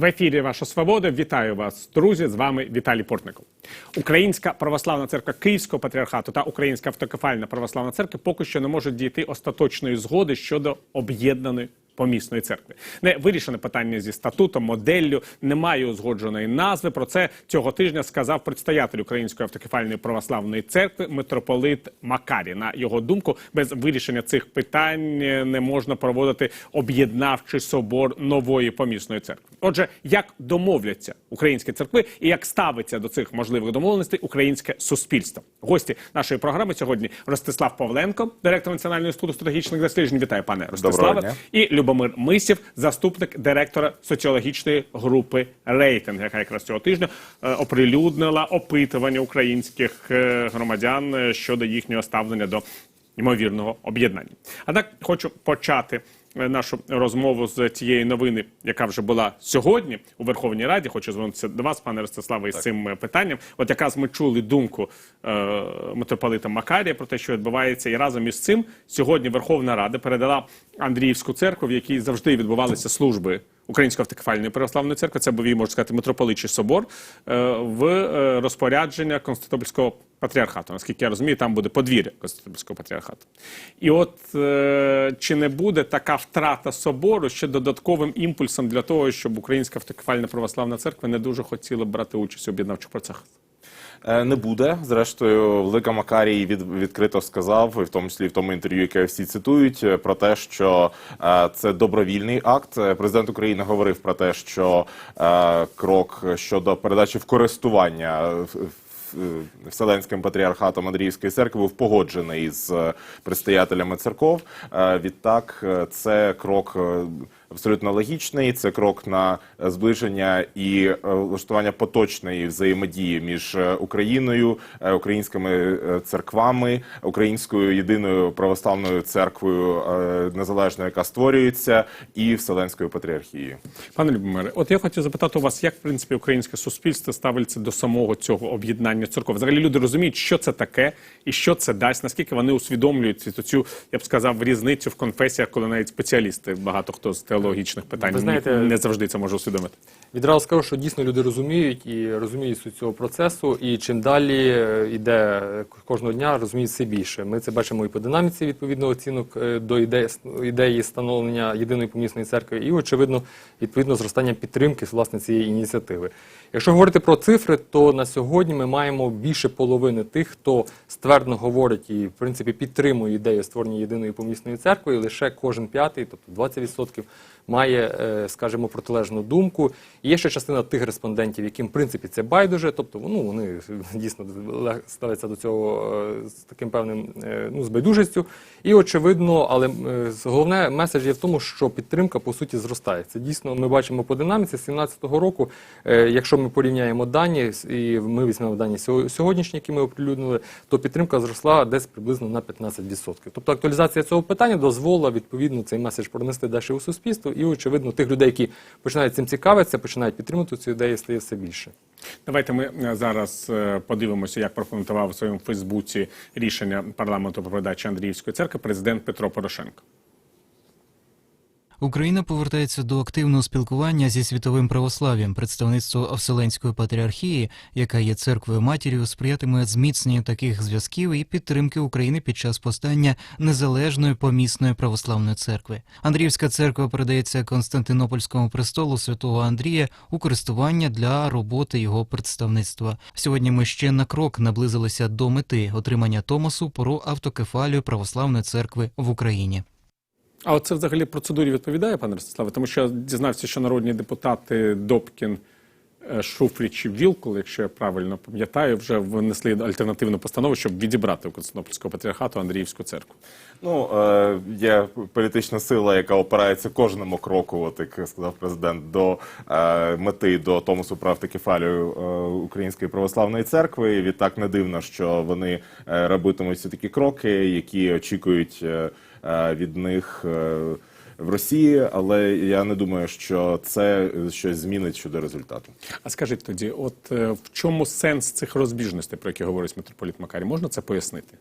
В ефірі Ваша Свобода. Вітаю вас, друзі. З вами Віталій Портников. Українська православна церква Київського патріархату та Українська автокефальна православна церква поки що не можуть дійти остаточної згоди щодо об'єднаної помісної церкви. Не вирішене питання зі статутом, моделлю, немає узгодженої назви. Про це цього тижня сказав предстоятель Української автокефальної православної церкви митрополит Макарі. На його думку, без вирішення цих питань не можна проводити об'єднавчий собор нової помісної церкви. Отже, як домовляться українські церкви і як ставиться до цих можливих домовленостей українське суспільство? Гості нашої програми сьогодні Ростислав Павленко, директор Національного інституту стратегічних досліджень. Вітаю, пане Ростиславе. І Любомир Мисів, заступник директора соціологічної групи Рейтинг, яка якраз цього тижня е, оприлюднила опитування українських е, громадян е, щодо їхнього ставлення до ймовірного об'єднання. Так хочу почати нашу розмову з цієї новини, яка вже була сьогодні у Верховній Раді. Хочу звернутися до вас, пане Ростиславе, із цим е, питанням. От якраз ми чули думку е, митрополита Макарія про те, що відбувається, і разом із цим сьогодні Верховна Рада передала Андріївську церкву, в якій завжди відбувалися служби. Української автокефальної православної церкви, це був її, можна сказати, митрополичий собор е, в е, розпорядження Константинопольського патріархату. Наскільки я розумію, там буде подвір'я Константинопольського патріархату. І от е, чи не буде така втрата собору ще додатковим імпульсом для того, щоб Українська автокефальна православна церква не дуже хотіла брати участь у об'єднавчих процесах? Е, Не буде. Зрештою, Велика Макарій від, відкрито сказав, і в тому числі в тому інтерв'ю, яке всі цитують, е, про те, що е, це добровільний акт. Президент України говорив про те, що крок щодо передачі в користування. Вселенським патріархатом Андріївської церкви був погоджений з предстоятелями церков. Відтак, це крок абсолютно логічний. Це крок на е, зближення і е, влаштування поточної взаємодії між е, Україною, українськими церквами, українською єдиною православною церквою незалежною, яка створюється, і Вселенською патріархією. Пане Любомире, от я хотів запитати у вас, як в принципі українське суспільство ставиться до самого цього об'єднання церков? Взагалі люди розуміють, що це таке і що це дасть, наскільки вони усвідомлюють цю- я б сказав, різницю в конфесіях, коли навіть спеціалісти, багато хто з теологічних питань Ви знаєте- не завжди це можу усвідомити. Відразу скажу, що дійсно люди розуміють і розуміють суть цього процесу, і чим далі е, йде е, кожного дня, розуміють все більше. Ми це бачимо і по динаміці відповідно оцінок е, до ідеї, ідеї становлення єдиної помісної церкви, і очевидно, відповідно зростання підтримки власне цієї ініціативи. Якщо говорити про цифри, то на сьогодні ми маємо більше половини тих, хто ствердно говорить і в принципі підтримує ідею створення єдиної помісної церкви, і лише кожен п'ятий, тобто 20%, має, е, скажімо, протилежну думку. І є ще частина тих респондентів, яким в принципі це байдуже, тобто ну, вони дійсно ставляться до цього е, з таким певним е, ну, з байдужістю. І очевидно, але головне меседж є в тому, що підтримка по суті зростає. Це дійсно ми бачимо по динаміці з 17-го року. Якщо ми порівняємо дані і ми візьмемо дані сьогоднішні, які ми оприлюднили, то підтримка зросла десь приблизно на 15%. Тобто актуалізація цього питання дозволила відповідно цей меседж пронести далі у суспільство, і очевидно, тих людей, які починають цим цікавитися, починають підтримувати цю ідею, стає все більше. Давайте ми е, зараз е, подивимося, як прокоментував у своєму Фейсбуці рішення парламенту про передачу Андріївської церкви президент Петро Порошенко. Україна повертається до активного спілкування зі світовим православ'ям. Представництво Вселенської патріархії, яка є церквою матір'ю, сприятиме зміцненню таких зв'язків і підтримки України під час постання незалежної помісної православної церкви. Андріївська церква передається Константинопольському престолу святого Андрія у користування для роботи його представництва. Сьогодні ми ще на крок наблизилися до мети отримання Томосу про автокефалію православної церкви в Україні. А це взагалі процедурі відповідає, пане Ростиславе? Тому що я дізнався, що народні депутати Добкін, Шуфріч і Вілкул, якщо я правильно пам'ятаю, вже внесли альтернативну постанову, щоб відібрати у Константинопольського патріархату Андріївську церкву. Ну е, є політична сила, яка опирається кожному кроку, от як сказав президент, до е, мети до Томосу про автокефалію е, Української православної церкви. І відтак не дивно, що вони е, робитимуть всі такі кроки, які очікують е, е, від них. Е, в Росії, але я не думаю, що це щось змінить щодо результату. А скажіть тоді, от е, в чому сенс цих розбіжностей, про які говорить митрополіт Макарій? Можна це пояснити?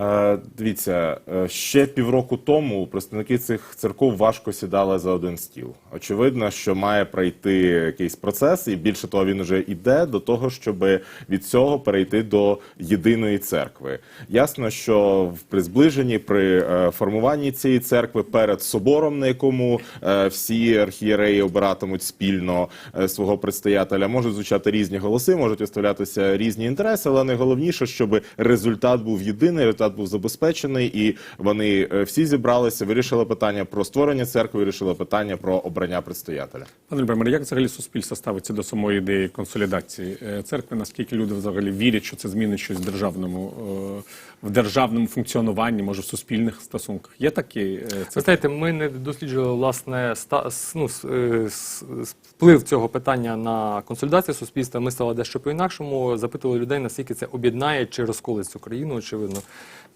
Е, Дивіться, е, ще півроку тому представники цих церков важко сідали за один стіл. Очевидно, що має пройти якийсь процес, і більше того, він вже йде до того, щоб від цього перейти до єдиної церкви. Ясно, що при зближенні, при формуванні цієї церкви перед собором, на якому е, всі архієреї обиратимуть спільно свого предстоятеля, можуть звучати різні голоси, можуть виставлятися різні інтереси, але найголовніше, щоб результат був єдиний, результат був забезпечений, і вони е, всі зібралися, вирішили питання про створення церкви, вирішили питання про обрання предстоятеля. Пане Любомир, як взагалі суспільство ставиться до самої ідеї консолідації е, церкви? Наскільки люди взагалі вірять, що це змінить щось в державному е, в державному функціонуванні, може в суспільних стосунках? Є такі Ви це знаєте, ми не досліджували власне ну, вплив цього питання на консолідацію суспільства. Ми стали дещо по-інакшому. Запитували людей, наскільки це об'єднає чи розколить цю країну, очевидно.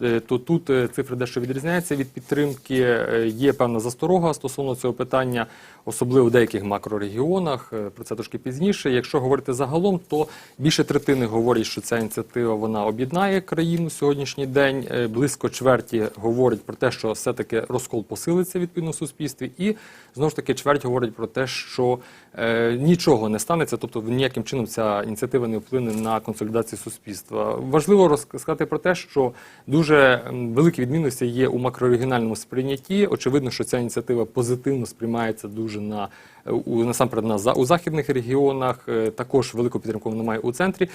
Е, То тут е, цифри дещо відрізняються від підтримки. Е, Є певна засторога стосовно цього питання, особливо в деяких макрорегіонах. Про це трошки пізніше. Якщо говорити загалом, то більше третини говорять, що ця ініціатива вона об'єднає країну сьогоднішній день. Близько чверті говорять про те, що все-таки розкол посилиться відповідно в суспільстві, і знову ж таки чверть говорить про те, що е, нічого не станеться, тобто ніяким чином ця ініціатива не вплине на консолідацію суспільства. Важливо розказати про те, що дуже м, великі відмінності є у макрорегіональному сприйнятті. Очевидно, що ця ініціатива позитивно сприймається дуже на у насамперед на у західних регіонах. е, Також велику підтримку вона має у центрі.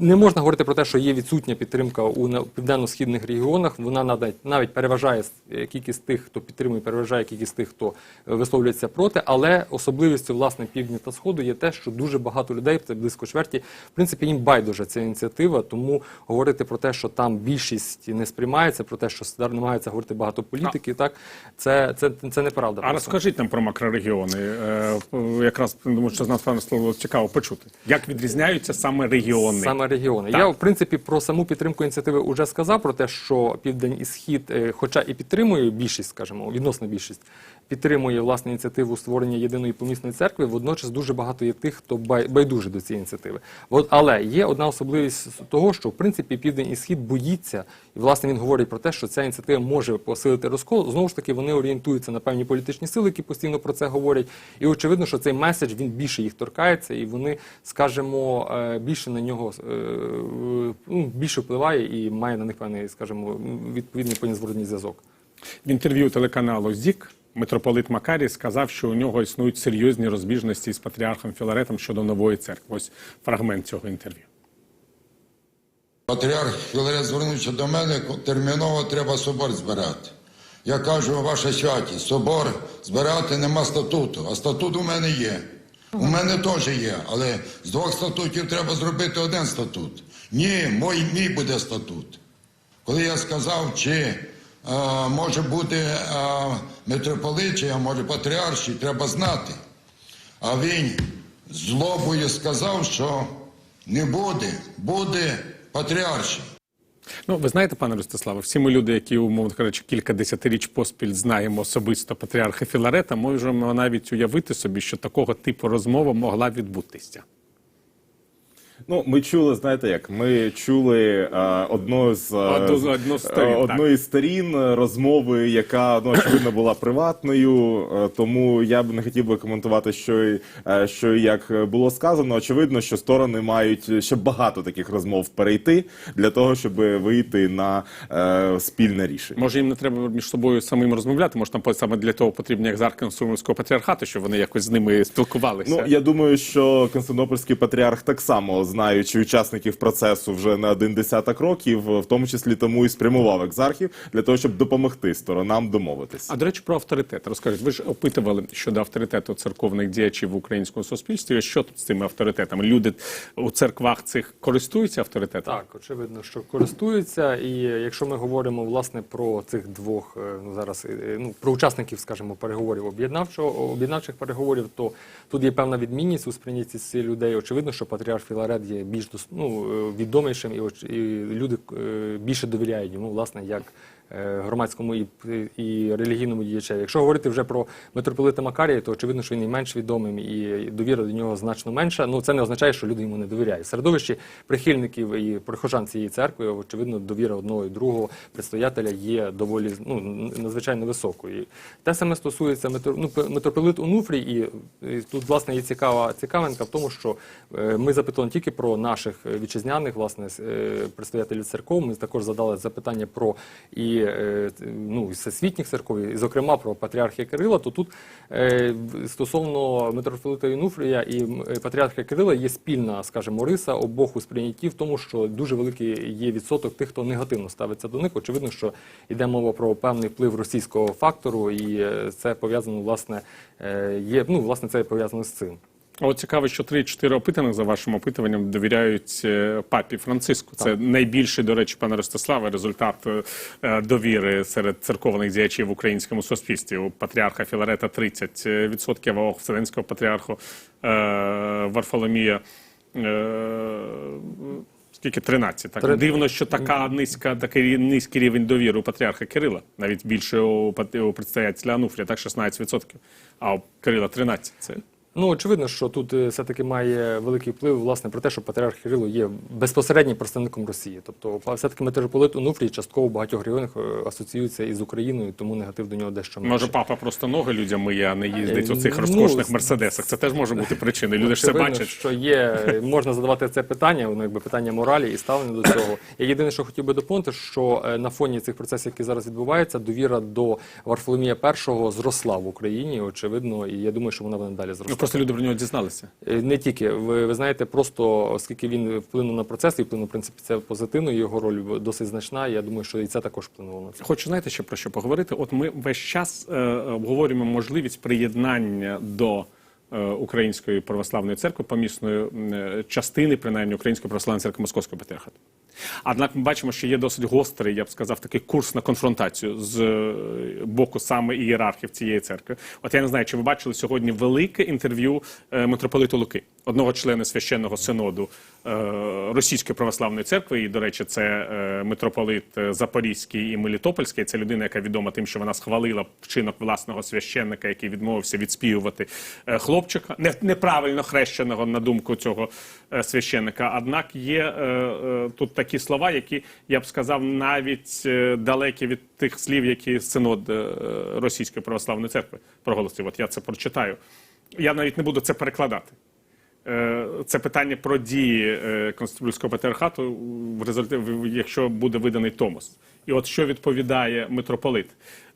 Не можна говорити про те, що є відсутня підтримка у південно-східних регіонах. Вона навіть навіть переважає е, кількість тих, хто підтримує, переважає кількість тих, хто е, висловлюється проти. Але особливістю власне півдня та сходу є те, що дуже багато людей, це близько чверті, в принципі, їм байдуже ця ініціатива. Тому говорити про те, що там більшість не сприймається, про те, що зараз намагається говорити багато політики, так це, це, це неправда. А розкажіть нам про макрорегіони. Е, Якраз думаю, що з нас певно слово цікаво почути. Як відрізняються саме регіони? Саме регіони. Так. Я в принципі про саму підтримку ініціативи вже сказав про те, що південь і схід, е, хоча і підтримує більшість, скажімо, відносна більшість, підтримує власне ініціативу створення єдиної помісної церкви. Водночас дуже багато є тих, хто бай- байдуже до цієї ініціативи. От, але є одна особливість того, що в принципі південь і схід боїться, і власне він говорить про те, що ця ініціатива може посилити розкол. Знову ж таки, вони орієнтуються на певні політичні сили, які постійно про це говорять. І очевидно, що цей меседж він більше їх торкається, і вони, скажімо, е, більше на нього е, ну, більше впливає і має на них певний, скажімо, відповідний понізворотній зв'язок. В інтерв'ю телеканалу ЗІК митрополит Макарій сказав, що у нього існують серйозні розбіжності з патріархом Філаретом щодо нової церкви. Ось фрагмент цього інтерв'ю. Патріарх Філарет звернувся до мене, терміново треба собор збирати. Я кажу, ваша святість, собор збирати нема статуту, а статут у мене є. У мене теж є, але з двох статутів треба зробити один статут. Ні, мой, мій буде статут. Коли я сказав, чи е, може бути е, митрополит, чи а може патріарші, треба знати. А він злобою сказав, що не буде, буде патріарші. Ну, ви знаєте, пане Ростиславе, всі ми люди, які, умовно кажучи, кілька десятиріч поспіль знаємо особисто патріарха Філарета, можемо навіть уявити собі, що такого типу розмова могла відбутися. Ну, ми чули, знаєте як? Ми чули е, одну з е, Одну з- з- одну з сторін, е, одної з сторін е, розмови, яка ну очевидно була приватною. е, тому я б не хотів би коментувати, що і е, що і як було сказано. Очевидно, що сторони мають ще багато таких розмов перейти для того, щоб вийти на е, спільне рішення. Може, їм не треба між собою самим розмовляти, може, там саме для того потрібні екзархи Константинопольського патріархату, щоб вони якось з ними спілкувалися. Ну я думаю, що Константинопольський патріарх так само знаючи учасників процесу вже на один десяток років, в тому числі тому і спрямував екзархів для того, щоб допомогти сторонам домовитися. А до речі, про авторитет. Розкажіть, ви ж опитували щодо авторитету церковних діячів в українському суспільстві. Що тут з цими авторитетами? Люди у церквах цих користуються авторитетом? Так, очевидно, що користуються. І якщо ми говоримо власне про цих двох е, ну зараз е, ну про учасників, скажімо, переговорів об'єднавчого об'єднавчих переговорів, то тут є певна відмінність у сприйнятті цих людей. Очевидно, що патріарх Філарет патріархат є більш ну, е, відомішим, і, і люди е, більше довіряють йому, власне, як громадському і, і релігійному діячеві. Якщо говорити вже про митрополита Макарія, то очевидно, що він і менш відомим, і довіра до нього значно менша. Ну це не означає, що люди йому не довіряють. Середовищі прихильників і прихожан цієї церкви, очевидно, довіра одного і другого предстоятеля є доволі ну, надзвичайно високою. Те саме стосується ну, митрополит Онуфрій, і, і тут власне є цікава цікавинка в тому, що е, ми запитали не тільки про наших е, вітчизняних власне е, представителів церков. Ми також задали запитання про і е, ну, всесвітніх церков, і зокрема про патріархія Кирила. То тут е, стосовно митрополита Онуфрія і е, патріарха Кирила є спільна, скажімо, риса обох у сприйнятті в тому, що дуже великий є відсоток тих, хто негативно ставиться до них. Очевидно, що йде мова про певний вплив російського фактору, і це пов'язано власне є. Ну власне це пов'язано з цим. От цікаво, що 3-4 опитаних за вашим опитуванням довіряють е, папі Франциску. Це найбільший, до речі, пане Ростиславе, результат е, е, довіри серед церковних діячів в українському суспільстві. У патріарха Філарета 30%, а у Вселенського патріарху Варфоломія. Скільки 13, так Три- дивно, що така низька, такий низький рівень довіри у патріарха Кирила, навіть більше у, у предстоятеля Ануфрія, так 16%, а у Кирила 13%. Це Ну, очевидно, що тут е, все-таки має великий вплив власне про те, що патріарх Кирило є безпосереднім представником Росії. Тобто, все-таки митрополит Онуфрій частково в багатьох регіонах е, асоціюється із Україною, тому негатив до нього дещо менше. Може, папа просто ноги людям миє, а не їздить Е, у цих ну, розкошних з- мерседесах. Це теж може бути причиною. Люди ж це бачать. що є, можна задавати це питання, воно якби питання моралі і ставлення до цього. Я єдине, що хотів би доповнити, що на фоні цих процесів, які зараз відбуваються, довіра до Варфоломія І зросла в Україні, очевидно, і я думаю, що вона буде далі Ну, зростати. Просто люди про нього дізналися. Е, Не тільки ви, ви знаєте, просто оскільки він вплинув на процес і вплинув в принципі це позитивно. Його роль досить значна. Я думаю, що і це також вплинуло на це. Хочу знаєте ще про що поговорити? От ми весь час е, обговорюємо можливість приєднання до е, Української православної церкви, помісної е, частини, принаймні Української православної церкви Московського патріархату. Однак ми бачимо, що є досить гострий, я б сказав, такий курс на конфронтацію з е, боку саме ієрархів цієї церкви. От я не знаю, чи ви бачили сьогодні велике інтерв'ю е, митрополиту Луки, одного члена священного синоду е, Російської православної церкви. І, до речі, це митрополит Запорізький і Мелітопольський. Це людина, яка відома тим, що вона схвалила вчинок власного священника, який відмовився відспівувати хлопчика, неправильно хрещеного на думку цього священника. Однак є тут такі слова, які я б сказав, навіть е, далекі від тих слів, які синод е, Російської православної церкви проголосив. От я це прочитаю. Я навіть не буду це перекладати. Е, Це питання про дії Конституційського патріархату, в результаті, якщо буде виданий Томос. І от що відповідає митрополит.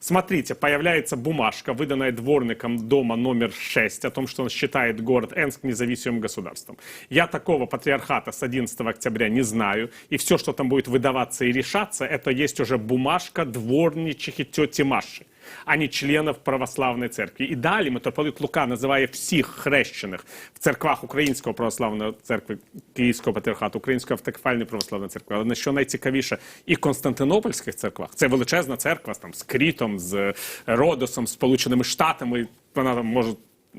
Смотрите, появляется бумажка, выданная дворником дома номер 6, о том, что он считает город Энск независимым государством. Я такого патриархата с 11 октября не знаю, и все, что там будет выдаваться и решаться, это есть уже бумажка дворничихи тети Маши а не членів православної церкви. І далі митрополит Лука називає всіх хрещених в церквах Українського православної церкви, Київського патріархату, Української автокефальної православної церкви. Але на що найцікавіше, і Константинопольських церквах це величезна церква там, з Крітом, з Родосом, з Сполученими Штатами. Вона там може.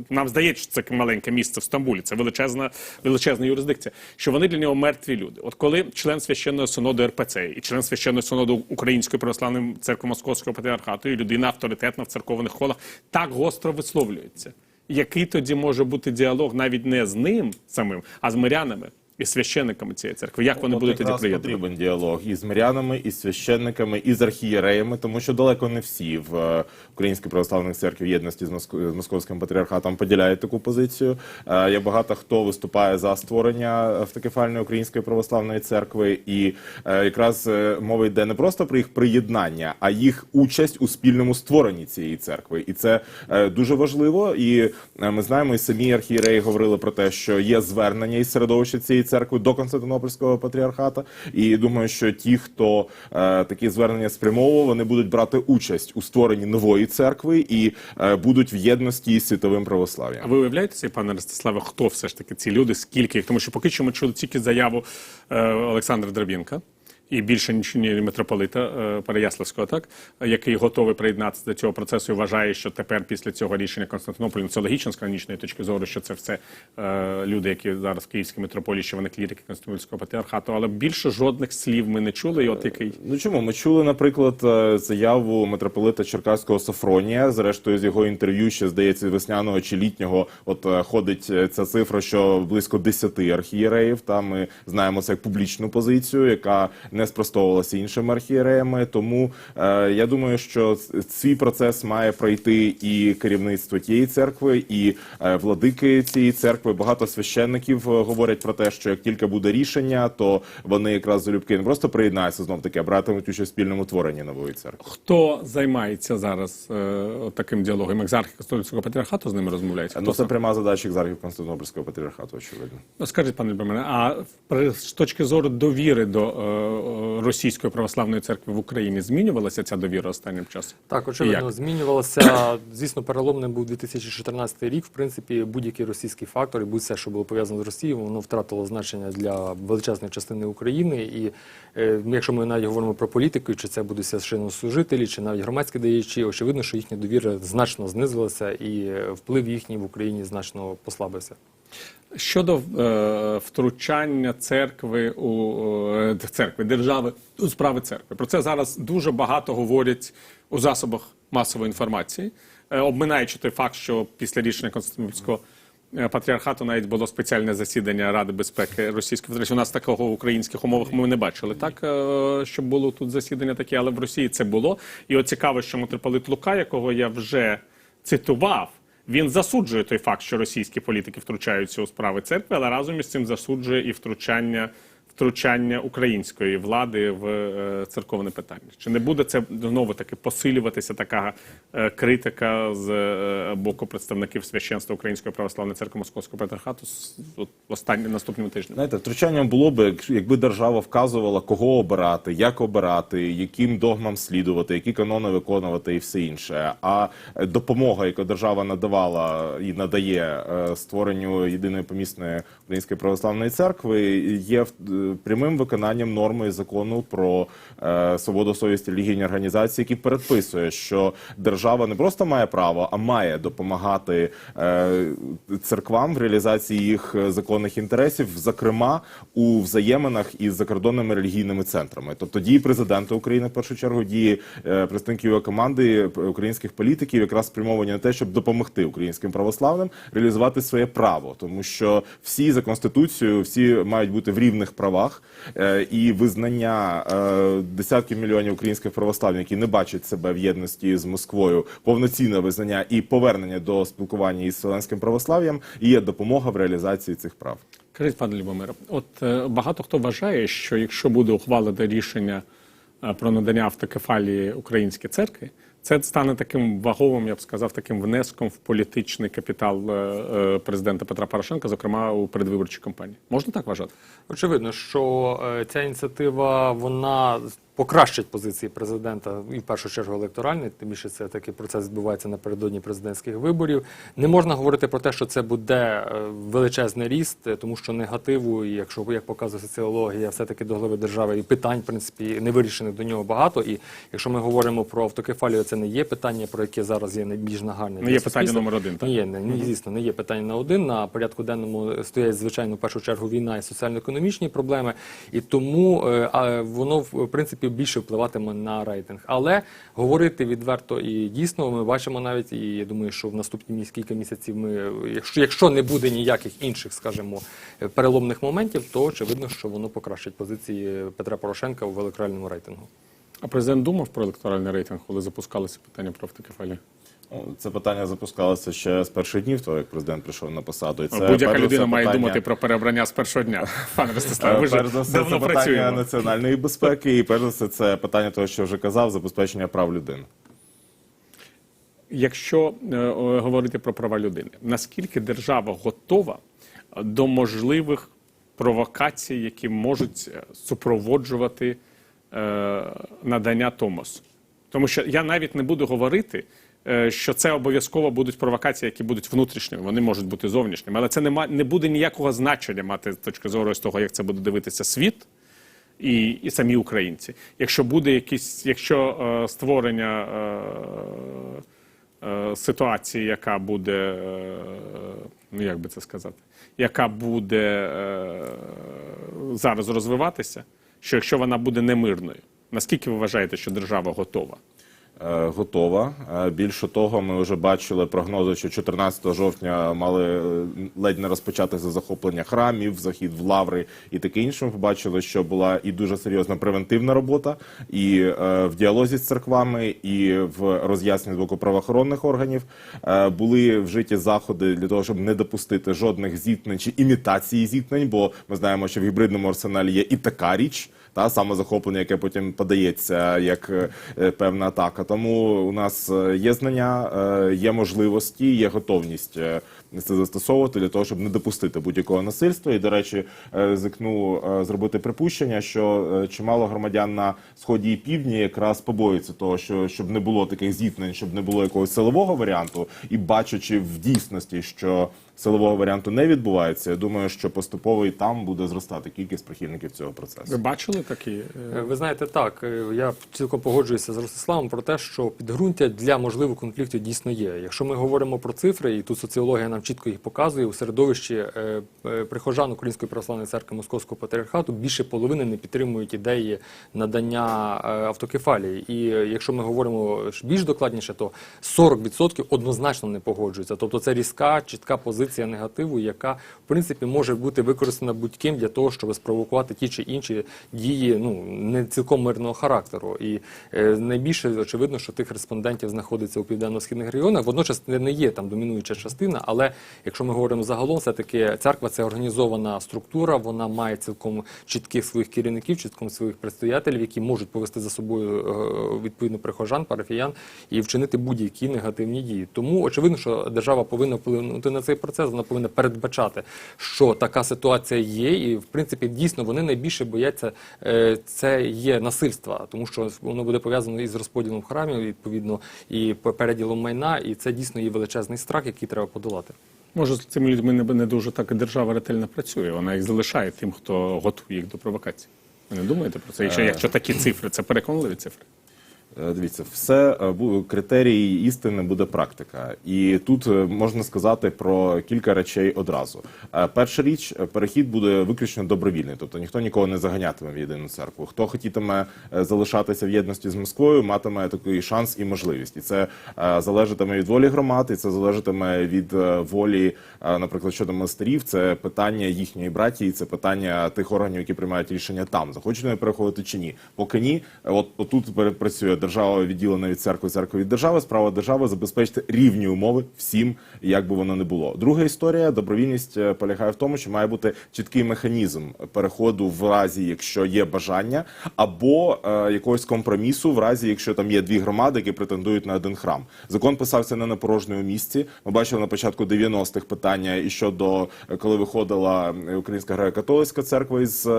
Нам здається, що це маленьке місце в Стамбулі, це величезна, величезна юрисдикція, що вони для нього мертві люди. От коли член священного синоду РПЦ і член священного синоду Української православної церкви Московського патріархату, і людина авторитетна в церковних колах, так гостро висловлюється. Який тоді може бути діалог навіть не з ним самим, а з мирянами і священниками цієї церкви? Як вони От будуть тоді приєднані? потрібен діалог із мирянами, із священниками, із архієреями, тому що далеко не всі в е, Українській православній церкві в єдності з, Моск- з московським патріархатом поділяють таку позицію. Е, Є багато хто виступає за створення автокефальної української православної церкви, і е, якраз е, мова йде не просто про їх приєднання, а їх участь у спільному створенні цієї церкви. І це е, дуже важливо. І е, ми знаємо, і самі архієреї говорили про те, що є звернення із середовища цієї церкви до Константинопольського патріархата. І думаю, що ті, хто е, такі звернення спрямовував, вони будуть брати участь у створенні нової церкви і е, будуть в єдності із світовим А ви уявляєте собі, пане Ростиславе, хто все ж таки ці люди, скільки їх? Тому що поки що ми чули тільки заяву е, Олександра Драбінка, і більше ніж митрополита е, Переяславського, так який готовий приєднатися до цього процесу і вважає, що тепер після цього рішення Константинополя ну, це логічно з канонічної точки зору, що це все е, люди, які зараз в Київській митрополії, що вони клірики Константинопольського патріархату, але більше жодних слів ми не чули. І от який Ну чому ми чули, наприклад, е, заяву митрополита Черкаського Софронія. Зрештою, з його інтерв'ю ще здається весняного чи літнього. От е, ходить е, ця цифра, що близько 10 архієреїв. Там ми знаємо це як публічну позицію, яка не спростовувалася іншими архієреями. Тому е, я думаю, що цей процес має пройти і керівництво тієї церкви, і е, владики цієї церкви. Багато священників е, говорять про те, що як тільки буде рішення, то вони якраз залюбки не просто приєднаються знов таки, а братимуть участь в спільному творенні нової церкви. хто займається зараз е, таким діалогом? Екзархи Католицького патріархату з ними розмовляють? Ну це пряма задача екзархів Константинопольського патріархату, очевидно. Ну, Скажіть, пане Любомире, а з точки зору довіри до е, російської православної церкви в Україні змінювалася ця довіра останнім часом? Так, очевидно, як? змінювалося. Звісно, переломним був 2014 рік. В принципі, будь-який російський фактор і будь-все, що було пов'язано з Росією, воно втратило значення для величезної частини України. І е, якщо ми навіть говоримо про політику, чи це будуть священнослужителі, чи навіть громадські діячі, очевидно, що їхня довіра значно знизилася, і е, вплив їхній в Україні значно послабився. Щодо е, втручання церкви у е, церкви держави у справи церкви, про це зараз дуже багато говорять у засобах масової інформації, е, обминаючи той факт, що після рішення Константинопольського е, патріархату навіть було спеціальне засідання Ради безпеки Російської Федерації. У нас такого в українських умовах ми не бачили. Так е, щоб було тут засідання таке, але в Росії це було. І от цікаво, що митрополит Лука, якого я вже цитував. Він засуджує той факт, що російські політики втручаються у справи церкви, але разом із цим засуджує і втручання, втручання української влади в е, церковне питання. Чи не буде це знову таки посилюватися така е, критика з е, боку представників священства Української православної церкви Московського патріархату останні наступними тижнями? Знаєте, втручанням було б, якби держава вказувала, кого обирати, як обирати, яким догмам слідувати, які канони виконувати і все інше. А допомога, яку держава надавала і надає створенню єдиної помісної української православної церкви, є е, прямим виконанням норми закону про е, свободу совісті релігійні організації, який передписує, що держава не просто має право, а має допомагати е, церквам в реалізації їх е, законних інтересів, зокрема у взаєминах із закордонними релігійними центрами. Тобто дії президента України в першу чергу дії е, представників його команди е, українських політиків якраз спрямовані на те, щоб допомогти українським православним реалізувати своє право, тому що всі за конституцією, всі мають бути в рівних правах е, і визнання е, десятків мільйонів українських православних, які не бачать себе в єдності з Москвою, повноцінне визнання і повернення до спілкування із вселенським православ'ям є допомога в реалізації цих прав. Кажіть, пане Любомире, от е, багато хто вважає, що якщо буде ухвалене рішення про надання автокефалії українській церкві, це стане таким ваговим, я б сказав, таким внеском в політичний капітал е, е, президента Петра Порошенка, зокрема у передвиборчій кампанії. Можна так вважати? Очевидно, що е, ця ініціатива вона покращить позиції президента і в першу чергу електоральний, тим більше це такий процес відбувається напередодні президентських виборів. Не можна говорити про те, що це буде е, величезний ріст, е, тому що негативу, і якщо як показує соціологія, все таки до глави держави і питань, в принципі, не вирішених до нього багато. І якщо ми говоримо про автокефалію, це не є питання, про яке зараз є найбільш нагальне. Не є питання номер один, так? Ні, не, звісно, не є питання на один. На порядку денному стоять, звичайно, в першу чергу війна і соціально-економічні проблеми, і тому е, а, воно в принципі більше впливатиме на рейтинг. Але говорити відверто і дійсно, ми бачимо навіть, і я думаю, що в наступні кілька місяців ми, якщо, якщо не буде ніяких інших, скажімо, переломних моментів, то очевидно, що воно покращить позиції Петра Порошенка в великоральному рейтингу. А президент думав про електоральний рейтинг, коли запускалися питання про автокефалію? Це питання запускалося ще з перших днів, того як президент прийшов на посаду. І це Будь-яка людина все, має питання- думати про переобрання з першого дня. Пане Ростиславе, ви Е, ж давно це питання працюємо. національної безпеки, і перш за все, це питання того, що вже казав, забезпечення прав людини. Якщо е, е, говорити про права людини, наскільки держава готова до можливих провокацій, які можуть е, супроводжувати е, надання Томосу? Тому що я навіть не буду говорити, е, що це обов'язково будуть провокації, які будуть внутрішніми, вони можуть бути зовнішніми, але це не, не буде ніякого значення мати з точки зору з того, як це буде дивитися світ. і, і самі українці. Якщо буде якісь, якщо е, створення е, е, ситуації, яка буде, е, ну як би це сказати, яка буде е, зараз розвиватися, що якщо вона буде немирною, наскільки ви вважаєте, що держава готова? Е, готова. Е, Більше того, ми вже бачили прогнози, що 14 жовтня мали е, ледь не розпочатися захоплення храмів, захід в лаври і таке інше. Ми побачили, що була і дуже серйозна превентивна робота, і в діалозі з церквами, і в роз'ясненні з боку правоохоронних органів були вжиті заходи для того, щоб не допустити жодних зіткнень чи імітації зіткнень, бо ми знаємо, що в гібридному арсеналі є і така річ. Та самозахоплення, яке потім подається як е, певна атака. Тому у нас е, є знання, е, є можливості, є готовність це застосовувати для того, щоб не допустити будь-якого насильства. І, до речі, ризикну е, зробити припущення, що чимало громадян на сході і півдні якраз побоюються того, що щоб не було таких зіткнень, щоб не було якогось силового варіанту, і бачачи в дійсності, що силового варіанту не відбувається, я думаю, що поступово і там буде зростати кількість прихильників цього процесу. Ви бачили такі? е, Е, Ви знаєте, так е, я цілком погоджуюся з Ростиславом про те, що підґрунтя для можливих конфліктів дійсно є. Якщо ми говоримо про цифри, і тут соціологія нам чітко їх показує, у середовищі прихожан Української православної церкви Московського патріархату більше половини не підтримують ідеї надання автокефалії. І якщо ми говоримо більш докладніше, то 40% однозначно не погоджуються. Тобто це різка, чітка позиція негативу, яка в принципі може бути використана будь-ким для того, щоб спровокувати ті чи інші дії, ну не цілком мирного характеру. І е, найбільше очевидно, що тих респондентів знаходиться у південно-східних регіонах. Водночас не не є там домінуюча частина, але якщо ми говоримо загалом, все таки церква це організована структура, вона має цілком чітких своїх керівників, чітком своїх предстоятелів, які можуть повести за собою е, відповідно прихожан, парафіян і вчинити будь-які негативні дії. Тому очевидно, що держава повинна вплинути на цей процес, вона повинна передбачати, що така ситуація є, і в принципі дійсно вони найбільше бояться е, це є насильства, тому що воно буде пов'язано із розподілом храмів, відповідно, і переділом майна, і це дійсно є величезний страх, який треба подолати. Може, з цими людьми не, не дуже так і держава ретельно працює. Вона їх залишає тим, хто готує їх до провокації. Ви не думаєте про це? Якщо, якщо такі цифри, це переконливі цифри. Е, Дивіться, все е, критерії істини буде практика, і тут е, можна сказати про кілька речей одразу. Перша річ, перехід буде виключно добровільний, тобто ніхто нікого не заганятиме в єдину церкву. Хто хотітиме залишатися в єдності з Москвою, матиме такий шанс і можливість. І це залежатиме від волі громад, і це залежатиме від волі, наприклад, щодо монастирів. Це питання їхньої братії, це питання тих органів, які приймають рішення там, захочуть вони переходити чи ні. Поки ні, от пере- працює держава відділена від церкви, церква від держави. Справа держави забезпечити рівні умови всім, як би воно не було. Друга історія добровільність е, полягає в тому, що має бути чіткий механізм переходу в разі, якщо є бажання, або е, якогось компромісу, в разі, якщо там є дві громади, які претендують на один храм. Закон писався не на порожньому місці. Ми бачили на початку 90-х питання і щодо е, коли виходила е, Українська греко-католицька церква із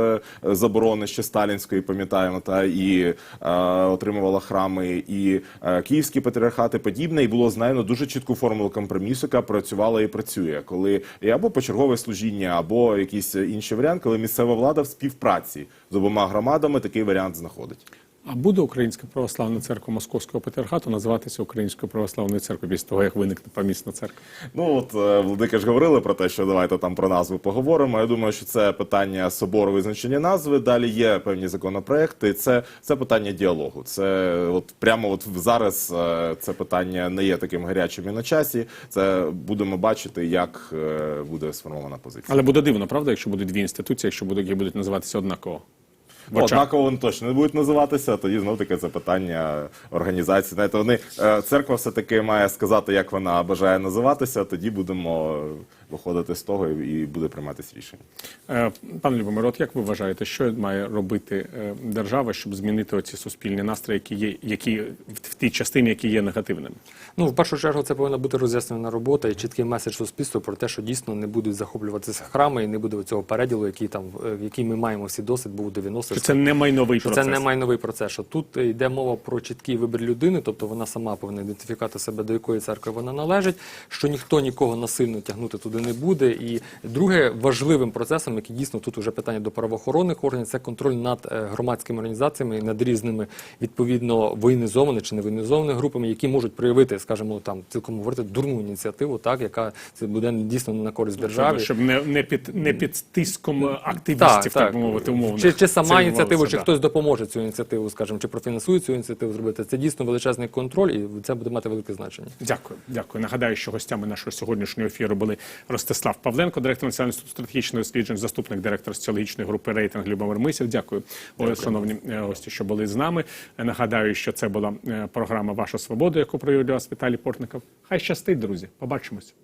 заборони ще сталінської, пам'ятаємо, та і е, отримувала храми, і е, київські патріархати подібне, і було знайдено дуже чітку формулу компромісу, яка працювала і працює, коли і або почергове служіння, або якийсь інший варіант, коли місцева влада в співпраці з обома громадами такий варіант знаходить. А буде Українська православна церква Московського патріархату називатися Українською православною церквою після того, як виникне помісна церква? Ну от е, владика ж говорили про те, що давайте там про назву поговоримо. Я думаю, що це питання собору визначення назви. Далі є певні законопроекти. Це, це питання діалогу. Це от прямо от зараз е, це питання не є таким гарячим і на часі. Це будемо бачити, як е, буде сформована позиція. Але буде дивно, правда, якщо будуть дві інституції, якщо будуть, які будуть називатися однаково. Очах. Однаково вони точно не будуть називатися. Тоді знов таки це питання організації. Знаєте, вони е, церква все таки має сказати, як вона бажає називатися. Тоді будемо виходити з того і буде прийматися рішення. Е, Пане Любомир, от як ви вважаєте, що має робити е, держава, щоб змінити оці суспільні настрої, які є, які в тій частині, які є негативними? Ну, в першу чергу, це повинна бути роз'яснена робота і чіткий меседж суспільству про те, що дійсно не будуть захоплюватися храми і не буде цього переділу, який там, е, в який ми маємо всі досвід, був у 90-х. Що це не майновий що процес? це не майновий процес. Що тут йде мова про чіткий вибір людини, тобто вона сама повинна ідентифікувати себе, до якої церкви вона належить, що ніхто нікого насильно тягнути туди туди не буде. І друге важливим процесом, який дійсно тут уже питання до правоохоронних органів, це контроль над е, громадськими організаціями, над різними відповідно воєнізованими чи невоєнізованими групами, які можуть проявити, скажімо, там цілком говорити дурну ініціативу, так яка це буде дійсно на користь державі. Щоб не, не під не під тиском активістів, так, би мовити, умовно. Чи, чи сама ініціатива, чи да. хтось допоможе цю ініціативу, скажімо, чи профінансує цю ініціативу зробити. Це дійсно величезний контроль, і це буде мати велике значення. Дякую, дякую. Нагадаю, що гостями нашого сьогоднішнього ефіру були Ростислав Павленко, директор Національного інституту стратегічних досліджень, заступник директора соціологічної групи рейтинг Любомир Мисів. Дякую, Дякую. шановні е, гості, що були з нами. Нагадаю, що це була е, програма Ваша свобода, яку провів для вас Віталій Портников. Хай щастить, друзі. Побачимось.